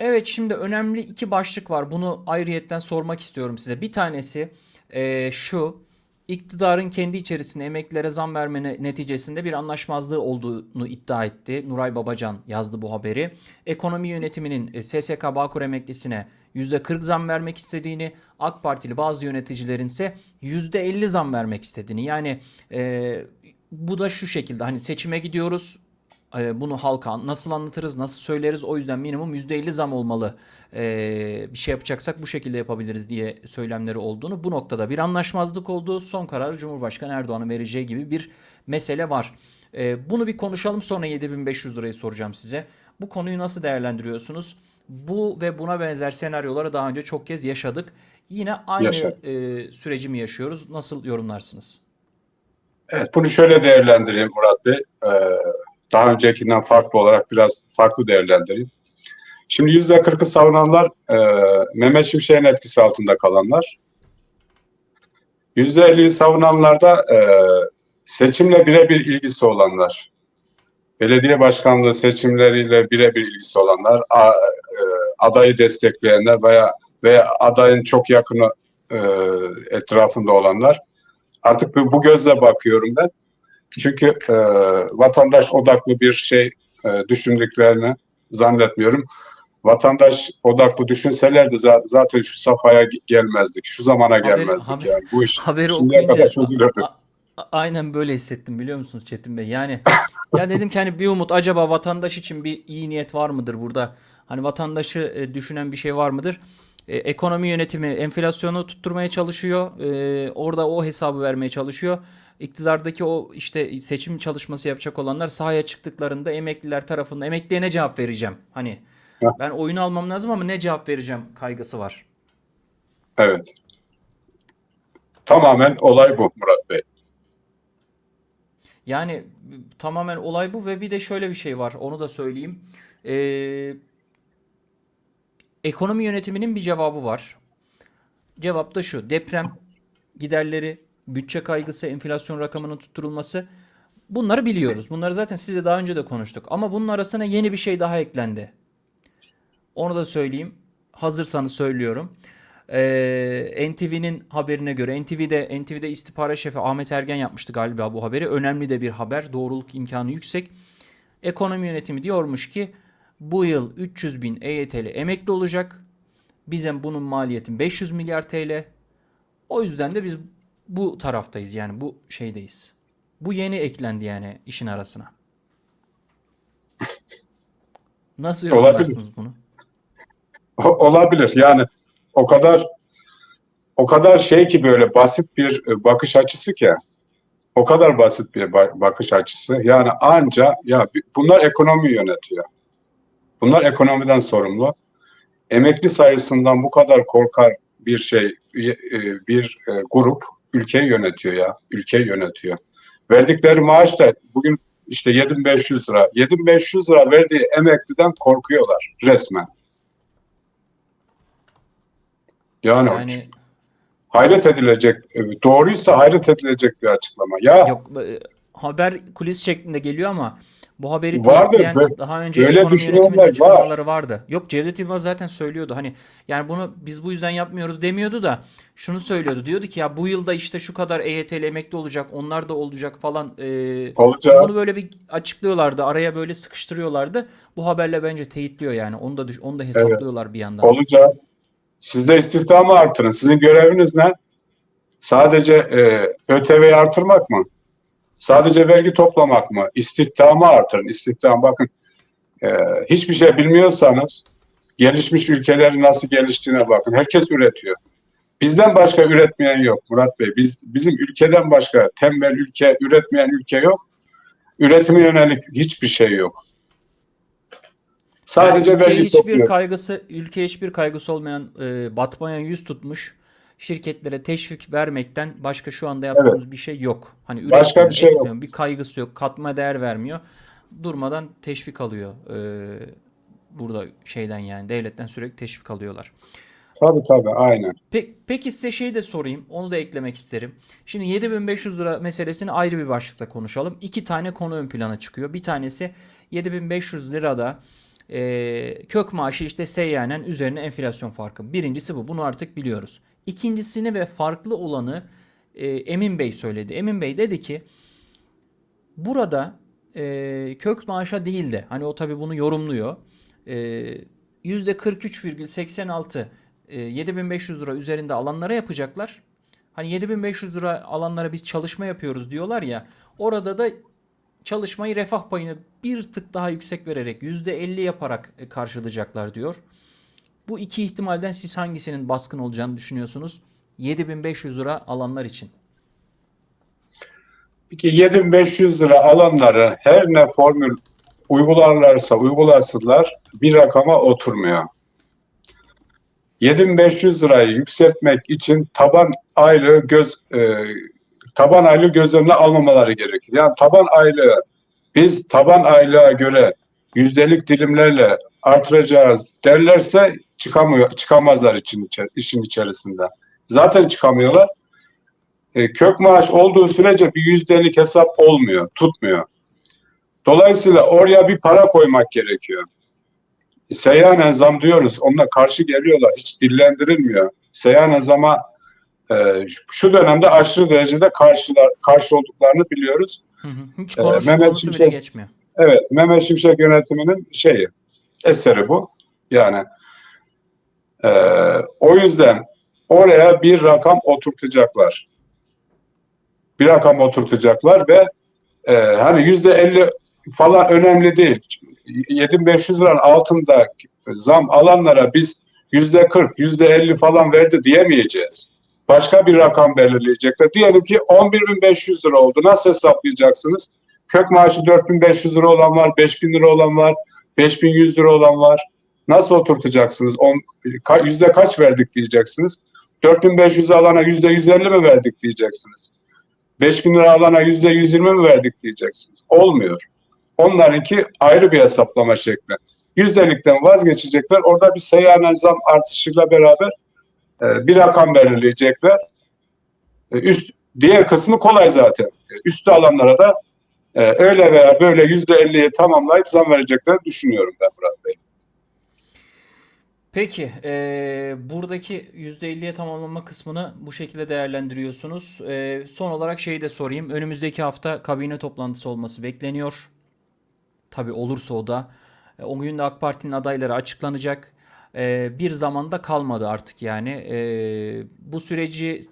Evet şimdi önemli iki başlık var. Bunu ayrıyetten sormak istiyorum size. Bir tanesi eee, şu. iktidarın kendi içerisinde emeklilere zam verme ne- neticesinde bir anlaşmazlığı olduğunu iddia etti. Nuray Babacan yazdı bu haberi. Ekonomi yönetiminin e, SSK Bağkur emeklisine %40 zam vermek istediğini, AK Partili bazı yöneticilerin ise %50 zam vermek istediğini. Yani e, bu da şu şekilde hani seçime gidiyoruz. E, bunu halka nasıl anlatırız, nasıl söyleriz? O yüzden minimum %50 zam olmalı. E, bir şey yapacaksak bu şekilde yapabiliriz diye söylemleri olduğunu. Bu noktada bir anlaşmazlık olduğu, son kararı Cumhurbaşkanı Erdoğan'ın vereceği gibi bir mesele var. E, bunu bir konuşalım sonra 7500 lirayı soracağım size. Bu konuyu nasıl değerlendiriyorsunuz? Bu ve buna benzer senaryoları daha önce çok kez yaşadık. Yine aynı Yaşadık. e, süreci mi yaşıyoruz? Nasıl yorumlarsınız? Evet, bunu şöyle değerlendireyim Murat Bey. Ee, daha öncekinden farklı olarak biraz farklı değerlendireyim. Şimdi yüzde kırkı savunanlar e, Mehmet Şimşek'in etkisi altında kalanlar. Yüzde elliyi savunanlar da e, seçimle birebir ilgisi olanlar. Belediye başkanlığı seçimleriyle birebir ilgisi olanlar, a- e, adayı destekleyenler veya veya adayın çok yakını e, etrafında olanlar. Artık bu gözle bakıyorum ben. Çünkü e, vatandaş odaklı bir şey e, düşündüklerini zannetmiyorum. Vatandaş odaklı düşünselerdi za- zaten şu safhaya ge- gelmezdik. Şu zamana Haberi- gelmezdik haber- yani. Bu iş Haberi şimdiye okuyunca kadar çözülürdü. aynen böyle hissettim biliyor musunuz Çetin Bey? Yani ya dedim ki hani bir umut acaba vatandaş için bir iyi niyet var mıdır burada? Hani vatandaşı e, düşünen bir şey var mıdır? E, ekonomi yönetimi enflasyonu tutturmaya çalışıyor. E, orada o hesabı vermeye çalışıyor. İktidardaki o işte seçim çalışması yapacak olanlar sahaya çıktıklarında emekliler tarafından emekliye ne cevap vereceğim? Hani ben oyunu almam lazım ama ne cevap vereceğim kaygısı var. Evet. Tamamen olay bu Murat Bey. Yani tamamen olay bu ve bir de şöyle bir şey var. Onu da söyleyeyim. Ee, ekonomi yönetiminin bir cevabı var. Cevap da şu. Deprem giderleri, bütçe kaygısı, enflasyon rakamının tutturulması. Bunları biliyoruz. Bunları zaten sizle daha önce de konuştuk. Ama bunun arasına yeni bir şey daha eklendi. Onu da söyleyeyim. Hazırsanız söylüyorum. Ee, NTV'nin haberine göre NTV'de NTV'de istihbarat şefi Ahmet Ergen yapmıştı galiba bu haberi. Önemli de bir haber. Doğruluk imkanı yüksek. Ekonomi yönetimi diyormuş ki bu yıl 300 bin EYT'li emekli olacak. Bizim bunun maliyeti 500 milyar TL. O yüzden de biz bu taraftayız yani bu şeydeyiz. Bu yeni eklendi yani işin arasına. Nasıl yorumlarsınız bunu? Olabilir. Yani o kadar o kadar şey ki böyle basit bir e, bakış açısı ki o kadar basit bir ba- bakış açısı. Yani anca ya bunlar ekonomi yönetiyor. Bunlar ekonomiden sorumlu. Emekli sayısından bu kadar korkar bir şey bir, e, e, grup ülkeyi yönetiyor ya. Ülkeyi yönetiyor. Verdikleri maaş da bugün işte 7500 lira. 7500 lira verdiği emekliden korkuyorlar resmen. Yani, Yani hayret edilecek, e, doğruysa hayret edilecek bir açıklama. Ya Yok e, haber kulis şeklinde geliyor ama bu haberi Vardır, teyitleyen böyle- daha önce böyle ekonomi düşünenler yönetiminin var. açıklamaları vardı. Yok Cevdet Yılmaz zaten söylüyordu hani yani bunu biz bu yüzden yapmıyoruz demiyordu da şunu söylüyordu. Diyordu ki ya bu yılda işte şu kadar EYT'li emekli olacak onlar da olacak falan. E, olacağı bunu böyle bir açıklıyorlardı. Araya böyle sıkıştırıyorlardı. Bu haberle bence teyitliyor yani. Onu da düş- onu da hesaplıyorlar bir yandan. olacağı siz de istihdamı artırın. Sizin göreviniz ne? Sadece e, ÖTV'yi artırmak mı? Sadece vergi toplamak mı? İstihdamı artırın. İstihdam bakın e, hiçbir şey bilmiyorsanız gelişmiş ülkelerin nasıl geliştiğine bakın. Herkes üretiyor. Bizden başka üretmeyen yok Murat Bey. Biz bizim ülkeden başka tembel ülke, üretmeyen ülke yok. Üretime yönelik hiçbir şey yok. Sadece Yani ülkeye hiçbir topluyor. kaygısı, ülkeye hiçbir kaygısı olmayan, e, batmaya yüz tutmuş şirketlere teşvik vermekten başka şu anda yaptığımız bir şey yok. Hani Başka bir şey yok. etmiyor, bir kaygısı yok, katma değer vermiyor. Durmadan teşvik alıyor. e, burada şeyden yani devletten sürekli teşvik alıyorlar. Tabii tabii aynen. Pe- peki size şeyi de sorayım. Onu da eklemek isterim. Şimdi 7500 lira meselesini ayrı bir başlıkta konuşalım. İki tane konu ön plana çıkıyor. Bir tanesi 7500 lirada e, kök maaşı işte seyyanen üzerine enflasyon farkı. Birincisi bu. Bunu artık biliyoruz. İkincisini ve farklı olanı e, Emin Bey söyledi. Emin Bey dedi ki burada e, kök maaşa değil de hani o tabi bunu yorumluyor. E, %43,86 e, 7500 lira üzerinde alanlara yapacaklar. Hani 7500 lira alanlara biz çalışma yapıyoruz diyorlar ya. Orada da çalışmayı refah payını bir tık daha yüksek vererek %50 yaparak e, karşılayacaklar diyor. Bu iki ihtimalden siz hangisinin baskın olacağını düşünüyorsunuz? 7500 lira alanlar için. Peki 7500 lira alanları her ne formül uygularlarsa uygulasınlar bir rakama oturmuyor. 7500 lirayı yükseltmek için taban aylığı göz e, taban aylığı göz önüne almamaları gerekir. Yani taban aylığı biz taban aylığa göre yüzdelik dilimlerle artıracağız derlerse çıkamıyor çıkamazlar için işin içerisinde. Zaten çıkamıyorlar. E, kök maaş olduğu sürece bir yüzdelik hesap olmuyor, tutmuyor. Dolayısıyla oraya bir para koymak gerekiyor. Seyyanen zam diyoruz. Onunla karşı geliyorlar. Hiç dillendirilmiyor. Seyyanen zama e, şu dönemde aşırı derecede karşılar, karşı olduklarını biliyoruz. Hı hı. Hiç Ee, konuş, Mehmet konusu bile Şimşek- geçmiyor. Evet, Mehmet Şimşek yönetiminin şeyi, eseri bu. Yani e, o yüzden oraya bir rakam oturtacaklar. Bir rakam oturtacaklar ve e, hani yüzde elli falan önemli değil. 7500 liranın altında zam alanlara biz yüzde 40, yüzde 50 falan verdi diyemeyeceğiz. Başka bir rakam belirleyecekler. Diyelim ki 11.500 lira oldu. Nasıl hesaplayacaksınız? Kök maaşı 4500 lira olan var, 5000 lira olan var, 5100 lira olan var. Nasıl oturtacaksınız? On, ka- yüzde kaç verdik diyeceksiniz. 4500 alana yüzde 150 mi verdik diyeceksiniz. 5000 lira alana yüzde 120 mi verdik diyeceksiniz. Olmuyor. Onlarınki ayrı bir hesaplama şekli. Yüzdelikten vazgeçecekler. Orada bir seyyanen zam artışıyla beraber e, bir rakam belirleyecekler. E, üst diğer kısmı kolay zaten. E, Üstü alanlara da e, öyle veya böyle yüzde elliye tamamlayıp zam vereceklerini düşünüyorum ben Murat Bey. Peki, eee, buradaki %50'ye tamamlama kısmını bu şekilde değerlendiriyorsunuz. Eee, son olarak şeyi de sorayım. Önümüzdeki hafta kabine toplantısı olması bekleniyor. Tabii olursa o da. E, O gün de AK Parti'nin adayları açıklanacak. E, bir zamanda kalmadı artık yani. E, bu süreci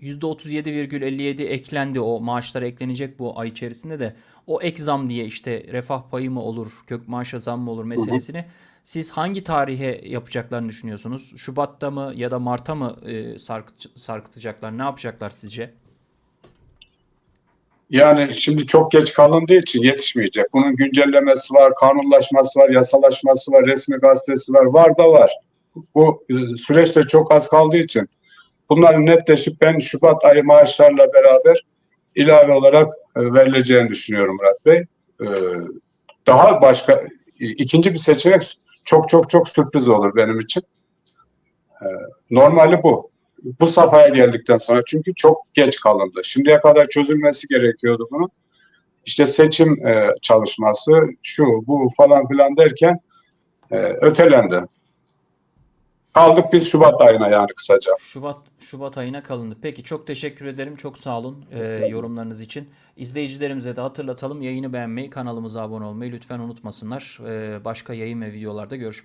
%37,57 eklendi. O maaşlara eklenecek bu ay içerisinde de. O ek zam diye işte refah payı mı olur, kök maaşa zam mı olur meselesini siz hangi tarihe yapacaklarını düşünüyorsunuz? Şubat'ta mı ya da Mart'a mı e, sarkıt- sarkıtacaklar? Ne yapacaklar sizce? Yani şimdi çok geç kalındığı için yetişmeyecek. Bunun güncellemesi var, kanunlaşması var, yasalaşması var, resmi gazetesi var, var da var. Bu e, süreçte çok az kaldığı için bunların netleşip ben Şubat ayı maaşlarla beraber ilave olarak e, verileceğini düşünüyorum Murat Bey. E, Daha başka ikinci bir seçenek çok çok çok sürpriz olur benim için. Normali bu bu safhaya geldikten sonra çünkü çok geç kalındı. Şimdiye kadar çözülmesi gerekiyordu bunun. İşte seçim e, çalışması şu bu falan filan derken e, ötelendi. Kaldık biz Şubat ayına yani kısaca. Şubat Şubat ayına kalındı. Peki çok teşekkür ederim. Çok sağ olun e, yorumlarınız için. İzleyicilerimize de hatırlatalım. Yayını beğenmeyi, kanalımıza abone olmayı lütfen unutmasınlar. E, başka yayın ve videolarda görüşmek